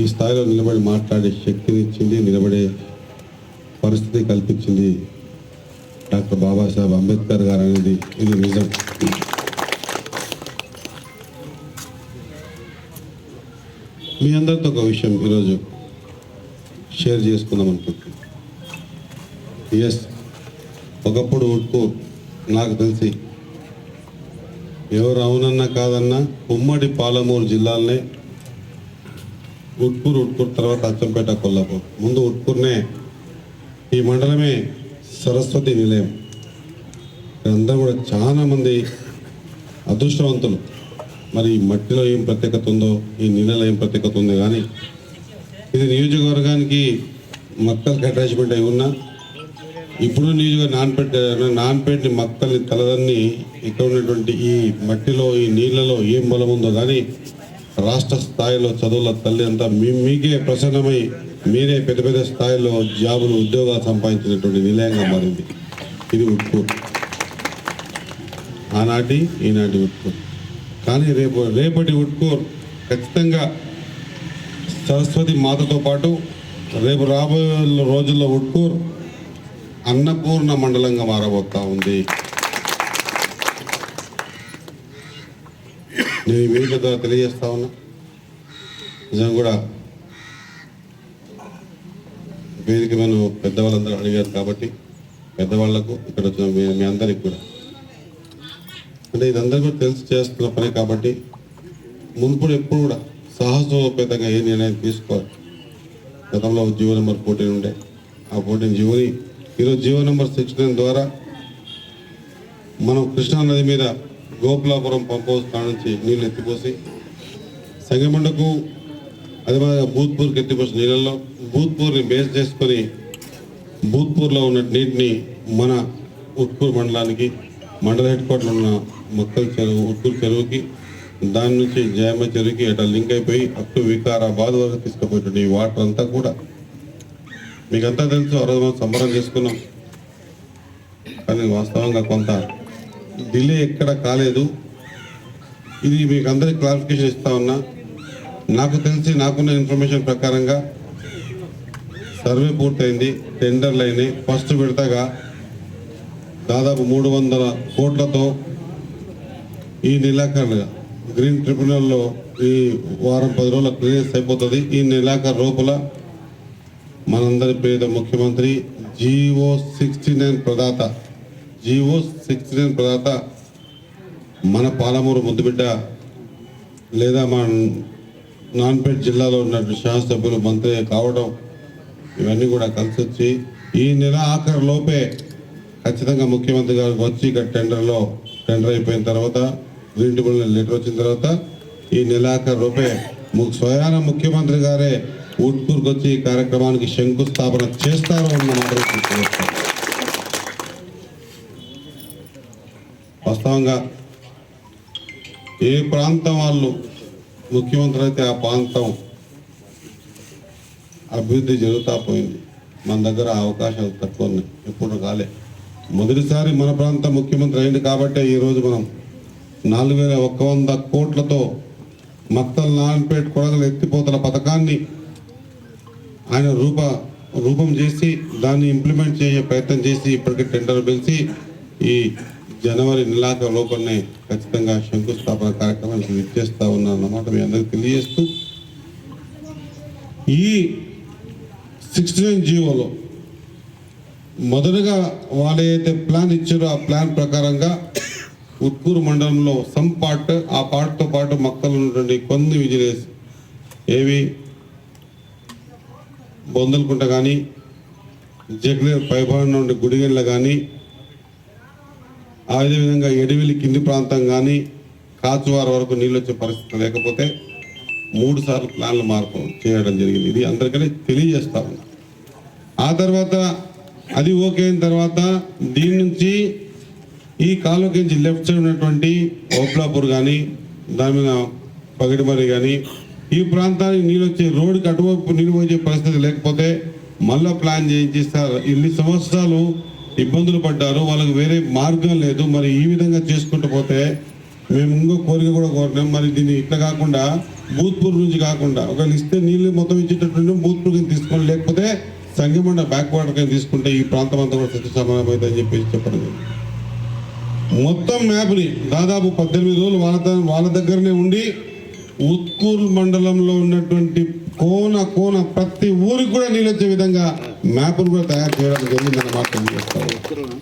ఈ స్థాయిలో నిలబడి మాట్లాడే శక్తిని ఇచ్చింది నిలబడే పరిస్థితి కల్పించింది డాక్టర్ బాబాసాహెబ్ అంబేద్కర్ గారు అనేది. ఇది నిజం. మీ అందరితో ఒక విషయం ఈరోజు షేర్ చేసుకుందాం అనుకుంటున్నాను. ఎస్ ఒకప్పుడు ఉట్కు నాకు తెలిసి ఎవరు అవునన్నా కాదన్నా ఉమ్మడి పాలమూరు జిల్లాలనే ఉట్కూరు ఉట్కూరు తర్వాత అచ్చంపేట కొల్లాపూర్. ముందు ఉట్కూరునే ఈ మండలమే సరస్వతి నిలయం. అందరూ కూడా చాలామంది అదృష్టవంతులు. మరి ఈ మట్టిలో ఏం ప్రత్యేకత ఉందో ఈ నీళ్ళలో ఏం ప్రత్యేకత ఉందో కానీ ఇది నియోజకవర్గానికి మక్కలకి అటాచ్మెంట్ అయి ఉన్నా ఇప్పుడు నియోజక నాన్పేట నాన్పేటని మక్కల్ని తలదన్ని ఇక్కడ ఉన్నటువంటి ఈ మట్టిలో ఈ నీళ్ళలో ఏం బలం ఉందో కానీ రాష్ట్ర స్థాయిలో చదువుల తల్లి అంతా మీ మీకే ప్రసన్నమై మీరే పెద్ద పెద్ద స్థాయిలో జాబులు ఉద్యోగాలు సంపాదించినటువంటి నిలయంగా మారింది. ఇది ఉట్కూరు ఆనాటి ఈనాటి ఉట్కూరు కానీ రేపు రేపటి ఉట్కూరు ఖచ్చితంగా సరస్వతి మాతతో పాటు రేపు రాబోయే రోజుల్లో ఉట్కూరు అన్నపూర్ణ మండలంగా మారబోతా ఉంది. నేను ఈ వేదిక ద్వారా తెలియజేస్తా ఉన్నా. నిజం కూడా వేదిక మనం పెద్దవాళ్ళందరూ అడిగారు కాబట్టి పెద్దవాళ్ళకు ఇక్కడ వచ్చిన మీ మీ అందరికి కూడా. అంటే ఇదందరూ కూడా తెలిసి చేస్తున్న పని కాబట్టి మునుపుడు ఎప్పుడు కూడా సాహసోపేతంగా ఏ నిర్ణయం తీసుకోవాలి. గతంలో జీవో నెంబర్ ఫోర్టీన్ ఉండే. ఆ ఫోర్టీన్ జీవోని ఈరోజు జీవో నెంబర్ సిక్స్టీన్ ద్వారా మనం కృష్ణా నది మీద గోపులాపురం పంప్ హౌస్ కాడ నుంచి నీళ్ళు ఎత్తిపోసి. సంగమండకు అదే మాదిరిగా భూత్పూర్కి ఎత్తిపోసిన నీళ్ళల్లో. భూత్పూర్ని బేస్ చేసుకొని భూత్పూర్లో ఉన్న నీటిని మన ఉత్పూర్ మండలానికి మండల హెడ్ క్వార్టర్ ఉన్న మొక్కల చెరువు ఉత్పూర్ చెరువుకి దాని నుంచి జయమ్మ చెరువుకి అట్లా లింక్ అయిపోయి అప్ టు వికారాబాద్ వరకు తీసుకుపోయేటువంటి ఈ వాటర్ అంతా కూడా. మీకంతా తెలుసు ఆ రోజు మనం సంబరం చేసుకున్నాం. కానీ వాస్తవంగా కొంత డిలే ఎక్కడ కాలేదు. ఇది మీకు అందరికి క్లారిఫికేషన్ ఇస్తా ఉన్నా. నాకు తెలిసి నాకున్న ఇన్ఫర్మేషన్ ప్రకారంగా సర్వే పూర్తయింది టెండర్లు అయినాయి. ఫస్ట్ విడతగా దాదాపు మూడు వందల కోట్లతో ఈ నెలాఖరుగా గ్రీన్ ట్రిబ్యునల్లో ఈ వారం పది రోజుల క్లియరెన్స్ అయిపోతుంది. ఈ నెలాఖరు లోపల మనందరి పేద ముఖ్యమంత్రి జీవో సిక్స్టీ నైన్ ప్రదాత జీవో సిక్స్టీ నైన్ ప్రదాత మన పాలమూరు ముద్దుబిడ్డ లేదా మన నాన్పేట జిల్లాలో ఉన్న శాసనసభ్యులు మంత్రి కావడం ఇవన్నీ కూడా కలిసి వచ్చి ఈ నెల ఆఖరి లోపే ఖచ్చితంగా ముఖ్యమంత్రి గారు వచ్చి ఇక్కడ టెండర్లో టెండర్ అయిపోయిన తర్వాత గ్రీన్ ట్రిబ్యునల్ లెటర్ వచ్చిన తర్వాత ఈ నెలాఖరు లోపే స్వయాన ముఖ్యమంత్రి గారే ఊట్కూరుకు వచ్చి ఈ కార్యక్రమానికి శంకుస్థాపన చేస్తారు అన్న మాట వాస్తవంగా ఏ ప్రాంతం వాళ్ళు ముఖ్యమంత్రి అయితే ఆ ప్రాంతం అభివృద్ధి జరుగుతా పోయింది. మన దగ్గర అవకాశాలు తక్కువ ఉన్నాయి. ఎప్పుడు కాలే. మొదటిసారి మన ప్రాంత ముఖ్యమంత్రి అయింది కాబట్టే ఈరోజు మనం నాలుగు వేల ఒక్క వంద కోట్లతో మక్తల్ నారాయణపేట కొడగల ఎత్తిపోతల పథకాన్ని ఆయన రూప రూపం చేసి దాన్ని ఇంప్లిమెంట్ చేసే ప్రయత్నం చేసి ఇప్పటికే టెండర్ పిలిచి ఈ జనవరి నెలాఖ లోపలనే ఖచ్చితంగా శంకుస్థాపన కార్యక్రమానికి విచ్చేస్తా ఉన్నా అన్నమాట మీ అందరికి తెలియజేస్తూ. ఈ సిక్స్టీ నైన్ జీవోలో మొదటగా వాళ్ళు ఏదైతే ప్లాన్ ఇచ్చారో ఆ ప్లాన్ ప్రకారంగా ఉట్కూరు మండలంలో సమ్ పార్ట్ ఆ పార్ట్తో పాటు మక్కలు ఉన్నటువంటి కొన్ని విజిలేస్ ఏవి? బొందలకుంట కానీ జగ్లేర్ పైభవన్ నుండి గుడిగెళ్ళ కానీ అదేవిధంగా ఎడివిలి కింది ప్రాంతం కానీ కాచువార వరకు నీళ్ళు వచ్చే పరిస్థితి లేకపోతే మూడు సార్లు ప్లాన్లు మార్పు చేయడం జరిగింది. ఇది అందరికీ తెలియజేస్తా ఉన్నా. ఆ తర్వాత అది ఓకే అయిన తర్వాత దీని నుంచి ఈ కాలువకి నుంచి లెఫ్ట్ సైడ్ ఉన్నటువంటి ఓప్లాపూర్ కానీ దాని మీద పగిడిమరి కానీ ఈ ప్రాంతానికి నీళ్ళు వచ్చే రోడ్డుకి అటువైపు నీళ్ళు వచ్చే పరిస్థితి లేకపోతే మళ్ళీ ప్లాన్ చేయించి సార్ ఇన్ని సంవత్సరాలు ఇబ్బందులు పడ్డారు. వాళ్ళకి వేరే మార్గం లేదు. మరి ఈ విధంగా చేసుకుంటూ పోతే మేము ఇంకో కోరిక కూడా కోరినాం మరి దీన్ని ఇట్లా కాకుండా భూత్పూర్ నుంచి కాకుండా ఒకవేళ ఇస్తే నీళ్ళు మొత్తం ఇచ్చేటట్టు భూత్పూర్కి కింద తీసుకోండి లేకపోతే సంగమండ బ్యాక్ వాటర్ కింద తీసుకుంటే ఈ ప్రాంతం అంతా కూడా సత్య సమానం అని చెప్పేసి చెప్పడం. మొత్తం మ్యాప్ని దాదాపు పద్దెనిమిది రోజులు వాళ్ళ ద- వాళ్ళ దగ్గరనే ఉండి ఉత్కూర్ మండలంలో ఉన్నటువంటి కోన కోన ప్రతి ఊరికి కూడా నీళ్ళు వచ్చే విధంగా మ్యాప్ను కూడా తయారు చేయడం జరిగిందన్నమాట తెలియజేస్తారు